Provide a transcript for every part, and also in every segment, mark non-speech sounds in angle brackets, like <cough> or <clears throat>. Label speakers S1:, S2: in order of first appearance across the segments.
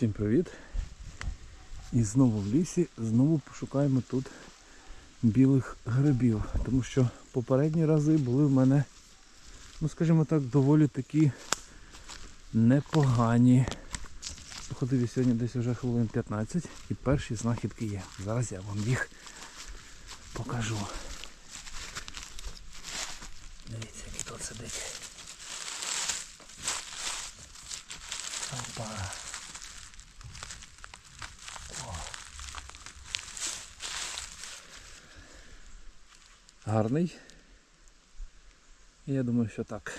S1: Всім привіт! І знову в лісі, знову пошукаємо тут білих грибів. Тому що попередні рази були в мене, ну скажімо так, доволі такі непогані. Ходив я сьогодні десь вже хвилин 15 і перші знахідки є. Зараз я вам їх покажу. Дивіться, який тут сидить. Опа. Гарний. І я думаю, що так.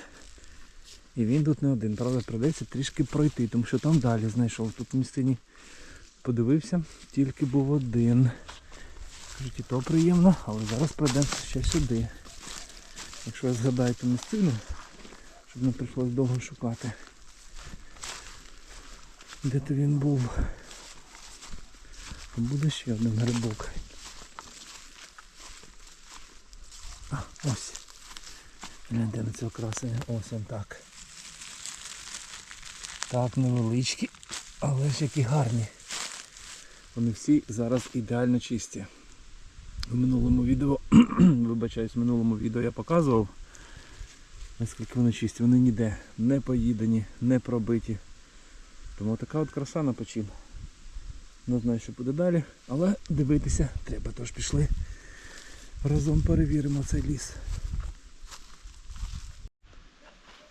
S1: І він тут не один, правда, придеться трішки пройти, тому що там далі знайшов. Тут в місцині подивився, тільки був один. Кажуть, і то приємно, але зараз прийдемо ще сюди. Якщо я згадаю ту місцину, щоб не прийшлось довго шукати. Де то він був? Там буде ще один грибок. А, ось. Гляньте на цього красення. Ось він так. Так, невеличкі, але ж які гарні. Вони всі зараз ідеально чисті. В минулому відео, <clears throat> вибачаюсь, в минулому відео я показував, наскільки вони чисті. Вони ніде не поїдені, не пробиті. Тому така от краса на почин. Не знаю, що буде далі, але дивитися треба, тож пішли. Разом перевіримо цей ліс.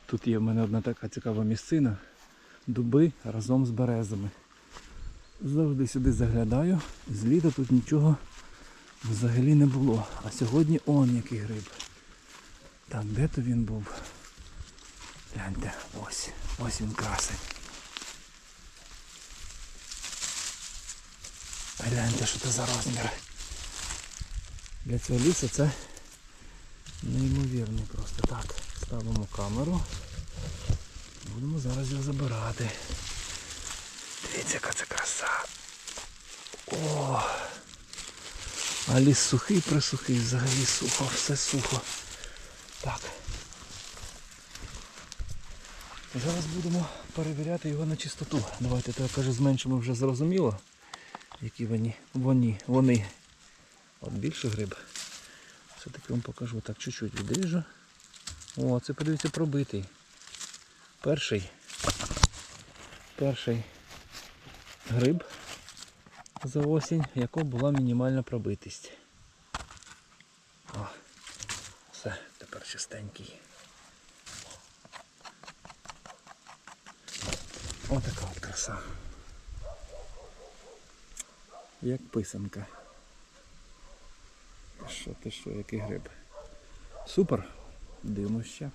S1: Тут є в мене одна така цікава місцина. Дуби разом з березами. Завжди сюди заглядаю. З літа тут нічого взагалі не було. А сьогодні он який гриб. Так, де то він був? Гляньте, ось, ось він красень. Гляньте, що це за розмір. Для цього лісу це неймовірний просто. Так, ставимо камеру. Будемо зараз його забирати. Дивіться, яка це краса. О! А ліс сухий присухий, взагалі сухо, все сухо. Так. Зараз будемо перевіряти його на чистоту. Давайте то я кажу, зменшимо вже зрозуміло, які вони. Вони. вони. От більше гриб. Все-таки вам покажу. Так, чуть-чуть відріжу. О, це подивіться пробитий. Перший. Перший гриб за осінь, якого була мінімальна пробитість. О, все, тепер чистенький. Отака от краса. Як писанка. Що, ти що, який гриб? Супер. Дивимося ще.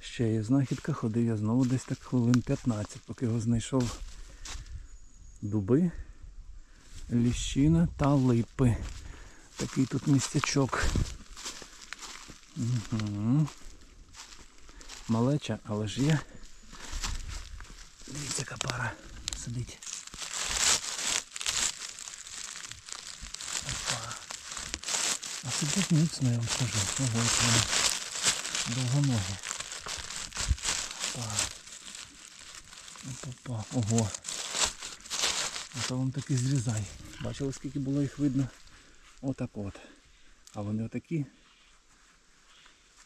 S1: Ще є знахідка, ходив я знову десь так хвилин 15, поки його знайшов дуби, ліщина та липи. Такий тут містячок. Угу. Малеча, але ж є. Дивіться, яка пара сидить. Опа. А сидить міцно, я вам скажу. Ого, як вони довгоногі. Опа. Опа. Ого. А то вам таки зрізай. Бачили, скільки було їх видно? Отак от. А вони отакі.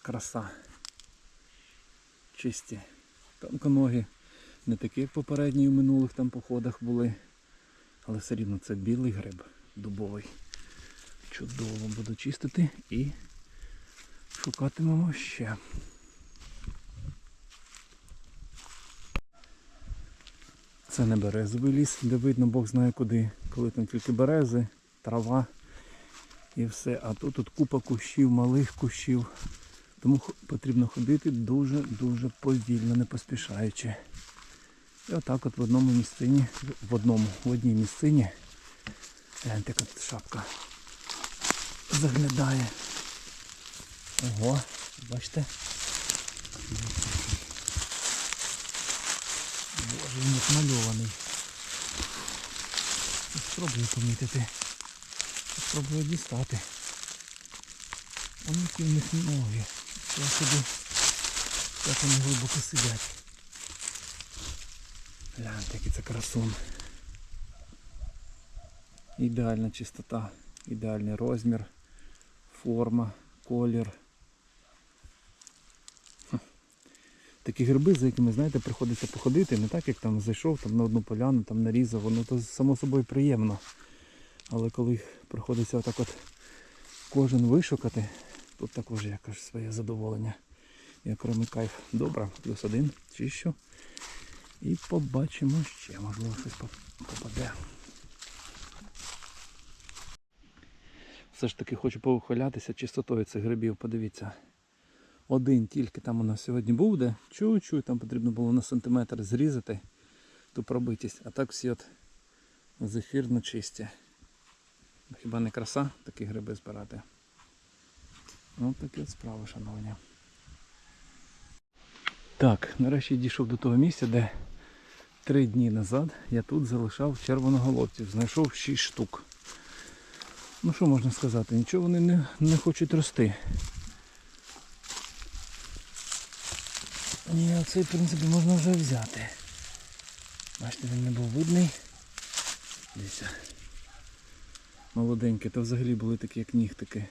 S1: Краса. Чисті. Тонконогі. Не такі, як попередні в минулих там походах були. Але все рівно це білий гриб дубовий. Чудово буду чистити і шукатимемо ще. Це не березовий ліс, де видно Бог знає куди, коли там тільки берези, трава і все. А тут тут купа кущів, малих кущів. Тому потрібно ходити дуже-дуже повільно, не поспішаючи. І отак от в одному місцині, в одному, в одній місцині, гляньте, тут шапка заглядає. Ого, бачите? Боже, він як мальований. Спробую помітити. Спробую дістати. Вони які в них ноги. Я собі як вони глибоко сидять. Гляньте, який це красун. Ідеальна чистота, ідеальний розмір, форма, колір. Такі гриби, за якими, знаєте, приходиться походити, не так, як там зайшов там, на одну поляну, там нарізав, воно то само собою приємно. Але коли їх приходиться отак от кожен вишукати, тут також якось своє задоволення. І окремий кайф. Добре, плюс один, чищу. І побачимо ще, можливо, щось попаде. Все ж таки хочу повихвалятися чистотою цих грибів. Подивіться. Один тільки там у нас сьогодні був, де чуть-чуть там потрібно було на сантиметр зрізати ту пробитість. А так всі от зефірно чисті. Хіба не краса такі гриби збирати? Ось такі от справи, шановні. Так, нарешті дійшов до того місця, де три дні назад я тут залишав червоноголовців. Знайшов 6 штук. Ну що можна сказати? Нічого вони не, не хочуть рости. Ні, оцей, в принципі, можна вже взяти. Бачите, він не був видний. Дивіться. Молоденькі, то взагалі були такі, як нігтики.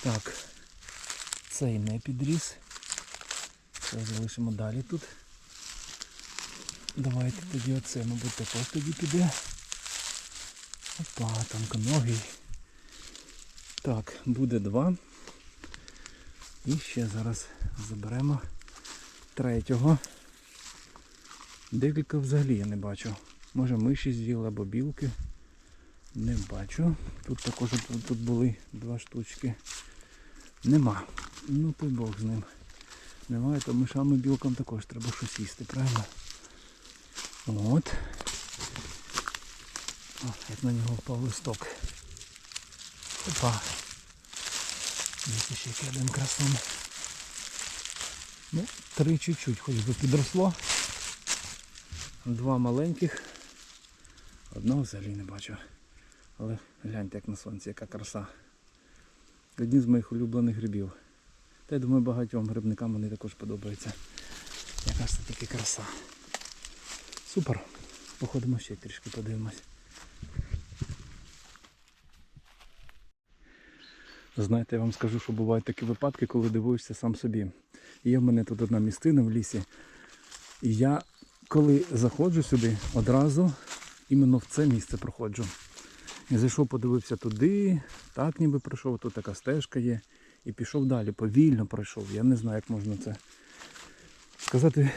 S1: Так, цей не підріс. Це залишимо далі тут. Давайте тоді оце, мабуть, також тоді піде. Опа, тонконогий. Так, буде два. І ще зараз заберемо третього. Декілька взагалі я не бачу. Може миші з'їли або білки. Не бачу. Тут також тут, були два штучки. Нема. Ну то Бог з ним. Немає, то мишам і білкам також треба щось їсти, правильно? От. О, як на нього впав листок. Опа. Дивіться, ще який один красун. Ну, три чуть-чуть хоч би підросло. Два маленьких. Одного взагалі не бачу. Але гляньте як на сонці, яка краса. Одні з моїх улюблених грибів. Та я думаю, багатьом грибникам вони також подобаються. Яка ж це таки краса. Супер. Походимо ще трішки подивимось. Знаєте, я вам скажу, що бувають такі випадки, коли дивуєшся сам собі. Є в мене тут одна містина в лісі. І я, коли заходжу сюди, одразу іменно в це місце проходжу. Я зайшов, подивився туди, так ніби пройшов, тут така стежка є. І пішов далі, повільно пройшов. Я не знаю, як можна це сказати.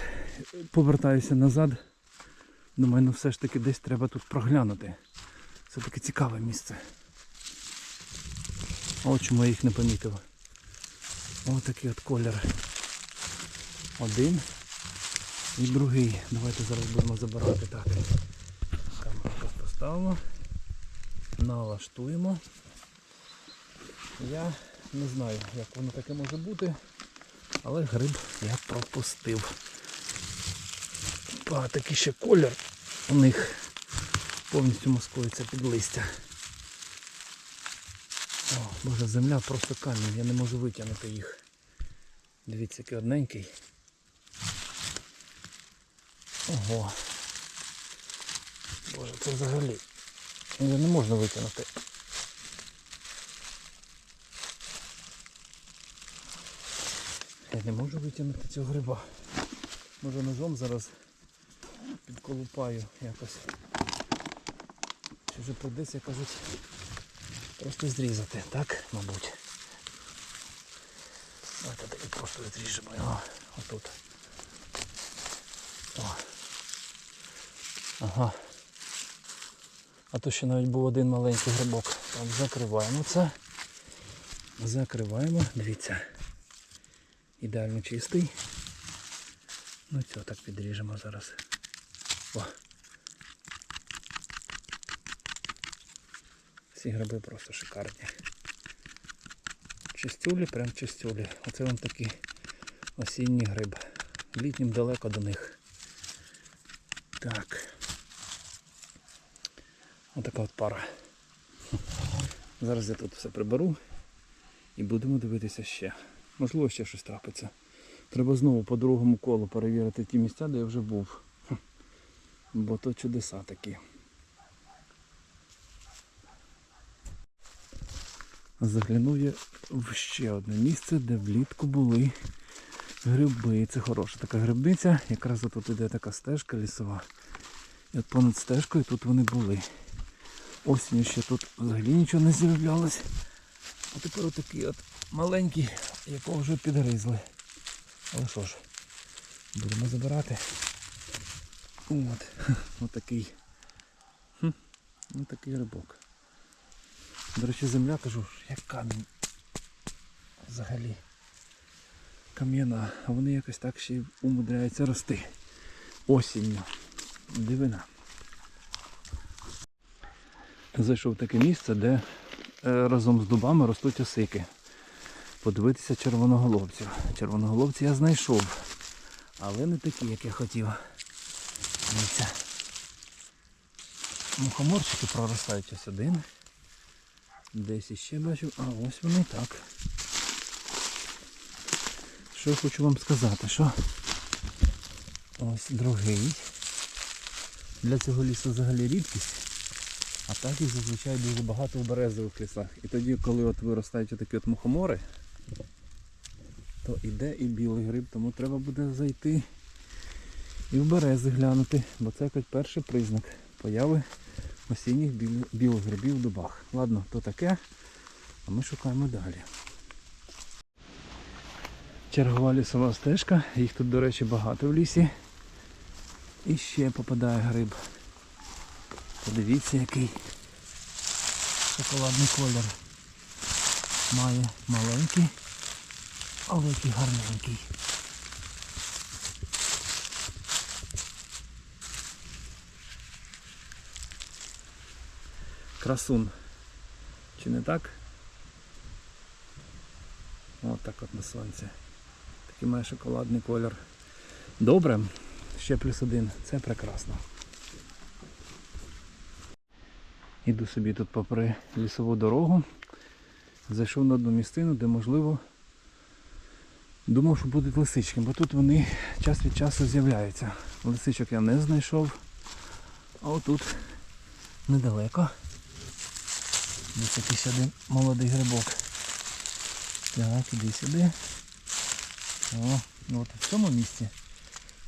S1: Повертаюся назад. Думаю, ну все ж таки десь треба тут проглянути. Це таке цікаве місце. От чому я їх не помітив. Ось такий от колір. Один і другий. Давайте зараз будемо забирати так. Камеру просто ставимо. Налаштуємо. Я не знаю, як воно таке може бути, але гриб я пропустив. А такий ще колір у них повністю маскується під листя. О, боже, земля просто камінь, я не можу витягнути їх. Дивіться, який одненький. Ого. Боже, це взагалі. Його не можна витягнути. Я не можу витягнути цього гриба. Може ножом зараз підколупаю якось. Чи вже прийдеться, кажуть, просто зрізати, так, мабуть. Давайте тоді просто зріжемо його отут. О. Ага. А то ще навіть був один маленький грибок. Так, закриваємо це. Закриваємо, дивіться. Ідеально чистий. Ну цього так підріжемо зараз. О. Ці гриби просто шикарні. Чистюлі, прям чистюлі. Оце вам такий осінній гриб. Літнім далеко до них. Так. Отака от пара. <laughs> Зараз я тут все приберу і будемо дивитися ще. Можливо, ще щось трапиться. Треба знову по другому колу перевірити ті місця, де я вже був. Бо то чудеса такі. Заглянув я в ще одне місце, де влітку були гриби. Це хороша така грибниця. Якраз тут іде така стежка лісова. І от понад стежкою тут вони були. Осінню ще тут взагалі нічого не з'являлось. А тепер отакий от маленький, якого вже підгризли. Але що ж, будемо забирати. От, <laughs> отакий. Отакий рибок. До речі, земля кажу, як камінь. Взагалі. Кам'яна, а вони якось так ще й умудряються рости. Осінню. Дивина. Зайшов в таке місце, де е, разом з дубами ростуть осики. Подивитися червоноголовців. Червоноголовці я знайшов, але не такі, як я хотів. Дивіться. Мухоморчики проростають ось один. Десь іще бачу, а ось вони так. Що я хочу вам сказати, що ось другий. Для цього лісу взагалі рідкість. А так їх зазвичай дуже багато в березових лісах. І тоді, коли от виростають такі от мухомори, то іде і білий гриб, тому треба буде зайти і в берези глянути, бо це якось перший признак появи осінніх білих, грибів в дубах. Ладно, то таке, а ми шукаємо далі. Чергова лісова стежка, їх тут, до речі, багато в лісі. І ще попадає гриб. Подивіться, який шоколадний колір. Має маленький, але який гарненький. Красун. Чи не так? От так от на сонці. Такий має шоколадний колір. Добре, ще плюс один. Це прекрасно. Іду собі тут попри лісову дорогу. Зайшов на одну місцину, де можливо думав, що будуть лисички, бо тут вони час від часу з'являються. Лисичок я не знайшов. А отут недалеко. Десь якийсь один молодий грибок. Так, іди сюди. О, ну от в цьому місці,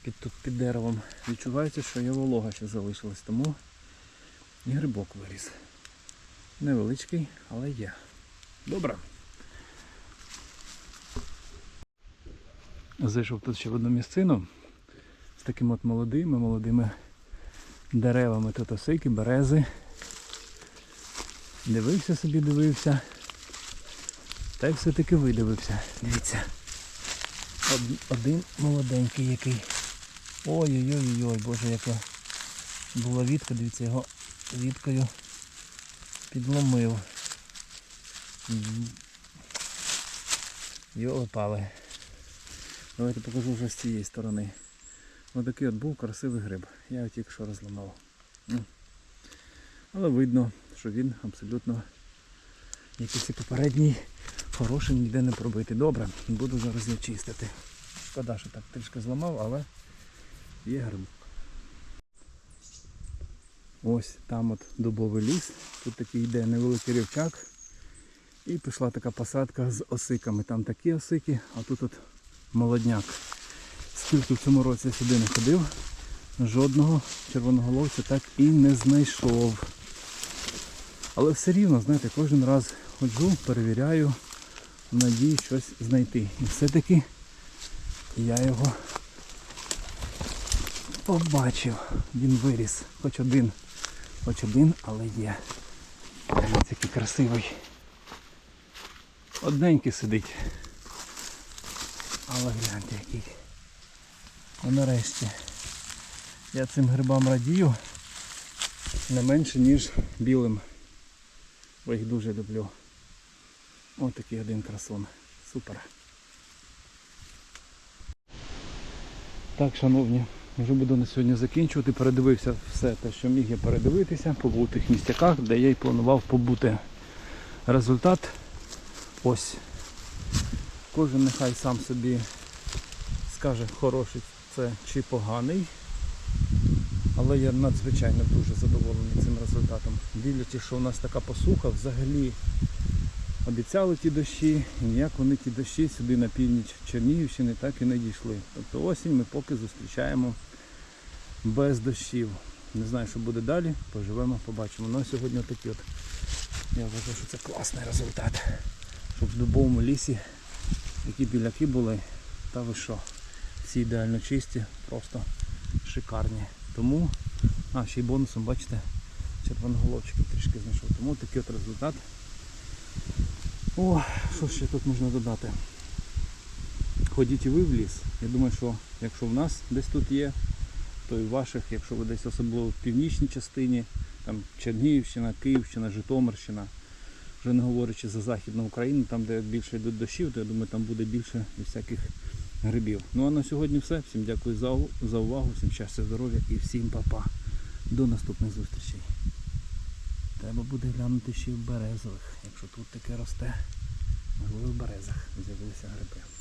S1: під, тут під деревом, відчувається, що є волога ще залишилась, тому і грибок виріс. Невеличкий, але є. Добре. Зайшов тут ще в одну місцину з такими от молодими, молодими деревами. Тут осики, берези. Дивився собі, дивився. Та й все-таки видивився. Дивіться. Од- Один молоденький який. Ой-ой-ой, боже, яка була вітка, дивіться, його віткою підломив. Йоли пали. Давайте покажу вже з цієї сторони. Ось такий от був красивий гриб. Я його тільки що розламав. Але видно, що він абсолютно якийсь і попередній хороший ніде не пробитий. Добре, буду зараз його чистити. Шкода, що так трішки зламав, але є грибок. Ось там от дубовий ліс. Тут такий йде невеликий рівчак. І пішла така посадка з осиками. Там такі осики, а тут от молодняк. Скільки в цьому році сюди не ходив, жодного червоноголовця так і не знайшов. Але все рівно, знаєте, кожен раз ходжу, перевіряю, в надії щось знайти. І все-таки я його побачив. Він виріс. Хоч один, хоч один, але є. Дивіться, який красивий. Одненький сидить. Але гляньте який. Ну нарешті. Я цим грибам радію не менше, ніж білим. Бо їх дуже люблю. Ось такий один красун. Супер. Так, шановні, вже буду на сьогодні закінчувати. Передивився все те, що міг я передивитися, побув у тих місцяках, де я й планував побути. Результат ось. Кожен нехай сам собі скаже, хороший це чи поганий. Але я надзвичайно дуже задоволений цим результатом. Дивлячись, що у нас така посуха, взагалі обіцяли ті дощі, і ніяк вони ті дощі сюди на північ Чернігівщини так і не дійшли. Тобто осінь ми поки зустрічаємо без дощів. Не знаю, що буде далі, поживемо, побачимо. Ну а сьогодні отакі от. Я вважаю, що це класний результат. Щоб в дубовому лісі які біляки були, та ви що, всі ідеально чисті, просто шикарні. Тому, а ще й бонусом, бачите, червоноголовчиків трішки знайшов. Тому такий от результат. О, що ще тут можна додати? Ходіть і ви в ліс. Я думаю, що якщо в нас десь тут є, то і в ваших, якщо ви десь особливо в північній частині, там Чернігівщина, Київщина, Житомирщина, вже не говорячи за Західну Україну, там де більше йдуть дощів, то я думаю, там буде більше всяких грибів. Ну а на сьогодні все. Всім дякую за, увагу, всім щастя, здоров'я і всім па-па. До наступних зустрічей. Треба буде глянути ще в березових, якщо тут таке росте. Можливо, в березах з'явилися гриби.